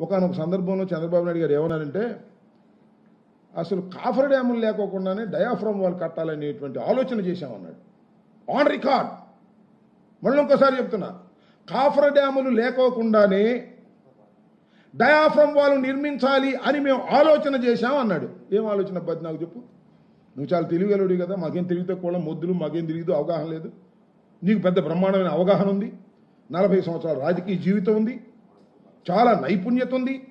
ఒకనొక సందర్భంలో చంద్రబాబు నాయుడు గారు ఏమన్నారంటే అసలు కాఫర్ డ్యాములు లేకోకుండానే డయాఫ్రమ్ వాళ్ళు కట్టాలనేటువంటి ఆలోచన చేశామన్నాడు. ఆన్ రికార్డ్ మళ్ళీ ఇంకోసారి చెప్తున్నా. కాఫర్ డ్యాములు లేకోకుండానే డయాఫ్రమ్ వాళ్ళు నిర్మించాలి అని మేము ఆలోచన చేశాం అన్నాడు ఏం ఆలోచన బద్ది నాకు చెప్పు? నువ్వు చాలా తెలివిగలుడి కదా మాకేం తెలివితే కూడా మొద్దులు మాకేం తెలియదు అవగాహన లేదు. నీకు పెద్ద బ్రహ్మాండమైన అవగాహన ఉంది. నలభై సంవత్సరాల రాజకీయ జీవితం ఉంది. చాలా నైపుణ్యత ఉంది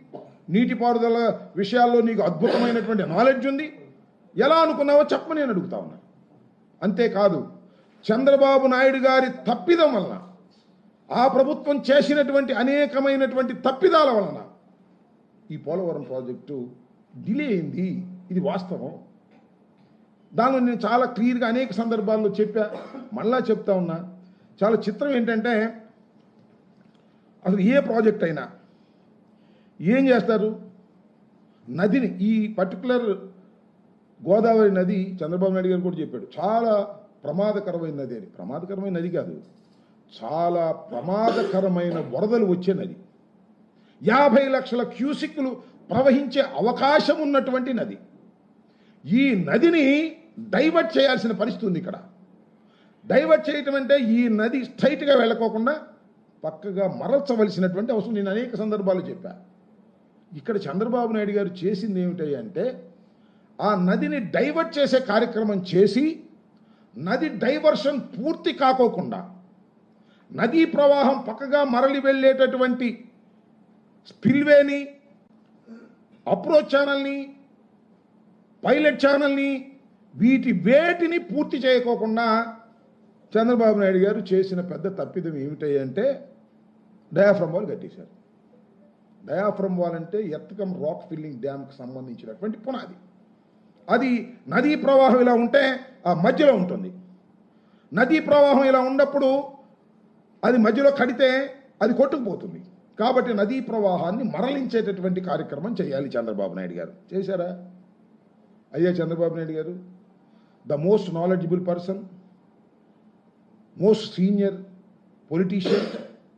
నీటిపారుదల విషయాల్లో నీకు అద్భుతమైనటువంటి నాలెడ్జ్ ఉంది. ఎలా అనుకున్నావో చెప్పని నేను అడుగుతా ఉన్నా. అంతేకాదు చంద్రబాబు నాయుడు గారి తప్పిదం వలన ఆ ప్రభుత్వం చేసినటువంటి అనేకమైనటువంటి తప్పిదాల వలన ఈ పోలవరం ప్రాజెక్టు డిలే అయింది. ఇది వాస్తవం. దానిలో నేను చాలా క్లియర్గా అనేక సందర్భాల్లో చెప్పా. మళ్ళా చెప్తా ఉన్నా. చాలా చిత్రం ఏంటంటే అసలు ఏ ప్రాజెక్ట్ అయినా ఏం చేస్తారు? నదిని ఈ పర్టికులర్ గోదావరి నది చంద్రబాబు నాయుడు గారు కూడా చెప్పాడు. చాలా ప్రమాదకరమైన నది అని ప్రమాదకరమైన నది కాదు. చాలా ప్రమాదకరమైన వరదలు వచ్చే నది. యాభై లక్షల క్యూసిక్లు ప్రవహించే అవకాశం ఉన్నటువంటి నది. ఈ నదిని డైవర్ట్ చేయాల్సిన పరిస్థితి ఉంది ఇక్కడ. డైవర్ట్ చేయటం అంటే ఈ నది స్ట్రైట్గా వెళ్ళకోకుండా పక్కగా మరల్చవలసినటువంటి అవసరం. నేను అనేక సందర్భాలు చెప్పా. ఇక్కడ చంద్రబాబు నాయుడు గారు చేసింది ఏమిటి అంటే ఆ నదిని డైవర్ట్ చేసే కార్యక్రమం చేసి నది డైవర్షన్ పూర్తి కాకోకుండా నదీ ప్రవాహం పక్కగా మరలి వెళ్ళేటటువంటి స్పిల్వేని అప్రోచ్ ఛానల్ని పైలట్ ఛానల్ని వీటి వేటిని పూర్తి చేయకోకుండా చంద్రబాబు నాయుడు గారు చేసిన పెద్ద తప్పిదం ఏమిటంటే డయాఫ్రమ్ వాళ్ళు కట్టేశారు. డయాఫ్రమ్ వాల్ అంటే ఎత్తకం రాక్ ఫిల్లింగ్ డ్యామ్కి సంబంధించినటువంటి పునాది. అది నదీ ప్రవాహం ఇలా ఉంటే ఆ మధ్యలో ఉంటుంది. నదీ ప్రవాహం ఇలా ఉన్నప్పుడు అది మధ్యలో కడితే అది కొట్టుకుపోతుంది. కాబట్టి నదీ ప్రవాహాన్ని మరలించేటటువంటి కార్యక్రమం చేయాలి చంద్రబాబు నాయుడు గారు. చేశారా? అయ్యా Chandrababu Naidu garu the most knowledgeable person most senior politician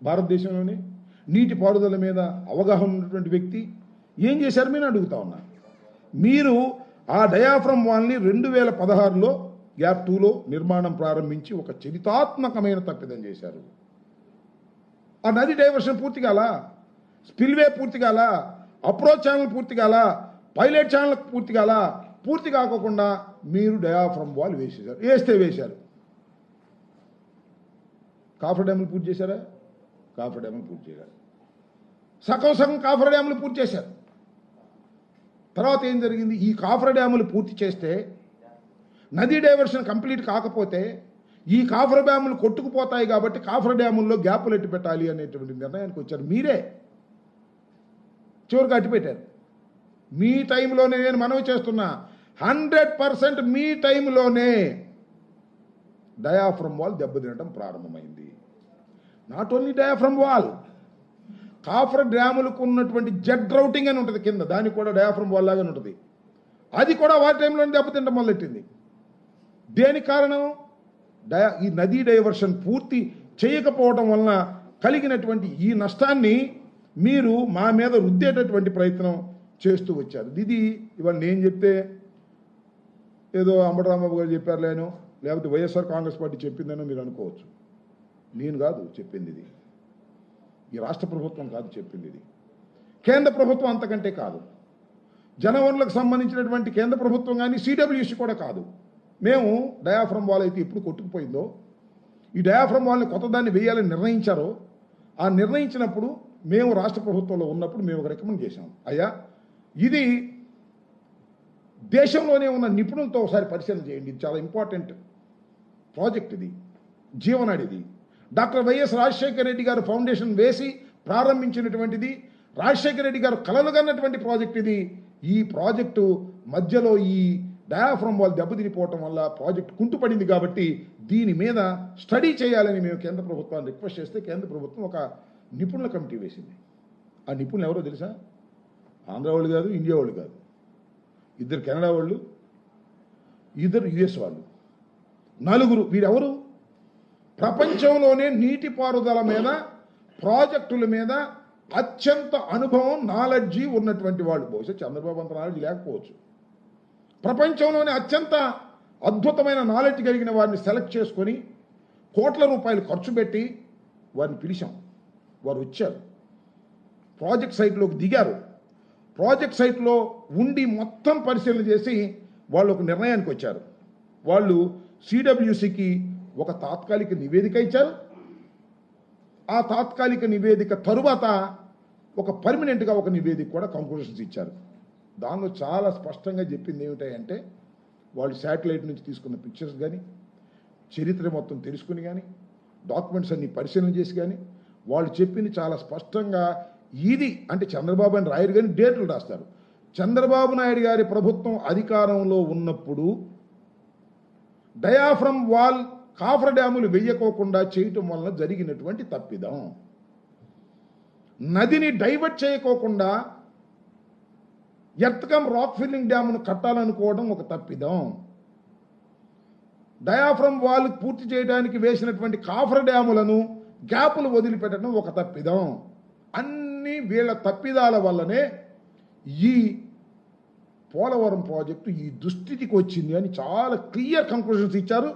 భారతదేశంలోనే నీటి పారుదల మీద అవగాహన ఉన్నటువంటి వ్యక్తి ఏం చేశారు మీరు అడుగుతా ఉన్నా. మీరు ఆ డయాఫ్రమ్ వాల్ని రెండు వేల పదహారులో గ్యాప్ టూలో నిర్మాణం ప్రారంభించి ఒక చరితాత్మకమైన తప్పిదం చేశారు. ఆ నది డైవర్షన్ పూర్తి కాల స్పిల్వే పూర్తి కాల అప్రోచ్ ఛానల్ పూర్తి కాల పైలట్ ఛానల్ పూర్తి కాల పూర్తి కాకుండా మీరు డయాఫ్రమ్ వాల్ వేసేశారు వేస్తే వేశారు. కాఫర్ డ్యాములు పూర్తి చేశారా? కాఫర్ డ్యాములు పూర్తి చేయాలి. సగం సగం కాఫర్ డ్యాములు పూర్తి చేశారు. తర్వాత ఏం జరిగింది? ఈ కాఫర్ డ్యాములు పూర్తి చేస్తే నదీ డైవర్షన్ కంప్లీట్ కాకపోతే ఈ కాఫర్ డ్యాములు కొట్టుకుపోతాయి కాబట్టి కాఫర్ డ్యాముల్లో గ్యాపులు ఎట్టి పెట్టాలి అనేటువంటి నిర్ణయానికి వచ్చారు. మీరే. చివరికి అట్టిపెట్టారు మీ టైంలోనే నేను మనవి చేస్తున్నా. హండ్రెడ్ పర్సెంట్ మీ టైంలోనే డయాఫ్రమ్ వాల్ దెబ్బతినడం ప్రారంభమైంది. Not only diaphragm wall coffer డ్యాములకు ఉన్నటువంటి జెడ్ రౌటింగ్ అని ఉంటుంది కింద దానికి కూడా డయాఫ్రమ్ వాల్ లాగానే ఉంటుంది అది కూడా వారి టైంలోనే దెబ్బతింట మొదలెట్టింది దేనికి కారణం డయా ఈ నదీ డైవర్షన్ పూర్తి చేయకపోవడం వలన కలిగినటువంటి ఈ నష్టాన్ని మీరు మా మీద రుద్దేటటువంటి ప్రయత్నం చేస్తూ వచ్చారు. ఇది ఇవాళ నేను చెప్తే ఏదో అంబటరామబాబు గారు చెప్పారు లేను లేకపోతే వైఎస్ఆర్ కాంగ్రెస్ పార్టీ చెప్పిందనో మీరు అనుకోవచ్చు. నేను కాదు చెప్పింది ఇది. ఈ రాష్ట్ర ప్రభుత్వం కాదు చెప్పింది ఇది. కేంద్ర ప్రభుత్వం అంతకంటే కాదు. జనవనరులకు సంబంధించినటువంటి కేంద్ర ప్రభుత్వం కానీ సిడబ్ల్యూసి కూడా కాదు. మేము డయాఫ్రమ్ వాల్ అయితే ఎప్పుడు కొట్టుకుపోయిందో ఈ డయాఫ్రమ్ వాల్ని కొత్తదాన్ని వేయాలని నిర్ణయించారో ఆ నిర్ణయించినప్పుడు మేము రాష్ట్ర ప్రభుత్వంలో ఉన్నప్పుడు మేము ఒక రికమెండ్ చేశాం. అయ్యా ఇది దేశంలోనే ఉన్న నిపుణులతో ఒకసారి పరిశీలన చేయండి. ఇది చాలా ఇంపార్టెంట్ ప్రాజెక్ట్ ఇది జీవనాడి ఇది డాక్టర్ వైఎస్ రాజశేఖర రెడ్డి గారు ఫౌండేషన్ వేసి ప్రారంభించినటువంటిది రాజశేఖర రెడ్డి గారు కలలుగన్నటువంటి ప్రాజెక్ట్ ఇది. ఈ ప్రాజెక్టు మధ్యలో ఈ డయాఫ్రమ్ వాళ్ళు దెబ్బతినిపోవటం వల్ల ప్రాజెక్ట్ కుంటుపడింది కాబట్టి దీని మీద స్టడీ చేయాలని మేము కేంద్ర ప్రభుత్వాన్ని రిక్వెస్ట్ చేస్తే కేంద్ర ప్రభుత్వం ఒక నిపుణుల కమిటీ వేసింది. ఆ నిపుణులు ఎవరో తెలుసా? ఆంధ్ర వాళ్ళు కాదు ఇండియా వాళ్ళు కాదు. ఇద్దరు కెనడా వాళ్ళు ఇద్దరు యుఎస్ వాళ్ళు. నలుగురు వీరెవరు? ప్రపంచంలోనే నీటిపారుదల మీద ప్రాజెక్టుల మీద అత్యంత అనుభవం నాలెడ్జి ఉన్నటువంటి వాళ్ళు. బహుశా చంద్రబాబు అంత నాలెడ్జ్ లేకపోవచ్చు. ప్రపంచంలోనే అత్యంత అద్భుతమైన నాలెడ్జ్ కలిగిన వారిని సెలెక్ట్ చేసుకొని కోట్ల రూపాయలు ఖర్చు పెట్టి వారిని పిలిచాం. వారు వచ్చారు. ప్రాజెక్ట్ సైట్లోకి దిగారు. ప్రాజెక్ట్ సైట్లో ఉండి మొత్తం పరిశీలన చేసి వాళ్ళు ఒక నిర్ణయానికి వచ్చారు. వాళ్ళు సిడబ్ల్యూసికి ఒక తాత్కాలిక నివేదిక ఇచ్చారు. ఆ తాత్కాలిక నివేదిక తరువాత ఒక పర్మనెంట్గా ఒక నివేదిక కూడా కంక్లూషన్స్ ఇచ్చారు. దానిలో చాలా స్పష్టంగా చెప్పింది ఏమిటంటే వాళ్ళు శాటిలైట్ నుంచి తీసుకున్న పిక్చర్స్ కానీ చరిత్ర మొత్తం తెలుసుకుని కానీ డాక్యుమెంట్స్ అన్ని పరిశీలన చేసి కానీ వాళ్ళు చెప్పింది చాలా స్పష్టంగా ఇది అంటే చంద్రబాబు అని రాయరు కానీ డేట్లు రాస్తారు. చంద్రబాబు నాయుడు గారి ప్రభుత్వం అధికారంలో ఉన్నప్పుడు డయాఫ్రమ్ వాల్ కాఫర్ డ్యాములు వెయ్యకోకుండా చేయటం వలన జరిగినటువంటి తప్పిదం. నదిని డైవర్ట్ చేయకోకుండా ఎర్త్కమ్ రాక్ ఫిల్లింగ్ డ్యామును కట్టాలనుకోవడం ఒక తప్పిదం. డయాఫ్రమ్ వాల్ పూర్తి చేయడానికి వేసినటువంటి కాఫర్ డ్యాములను గ్యాపులు వదిలిపెట్టడం ఒక తప్పిదం. అన్ని వీళ్ళ తప్పిదాల వల్లనే ఈ పోలవరం ప్రాజెక్టు ఈ దుస్థితికి వచ్చింది అని చాలా క్లియర్ కంక్లూషన్స్ ఇచ్చారు.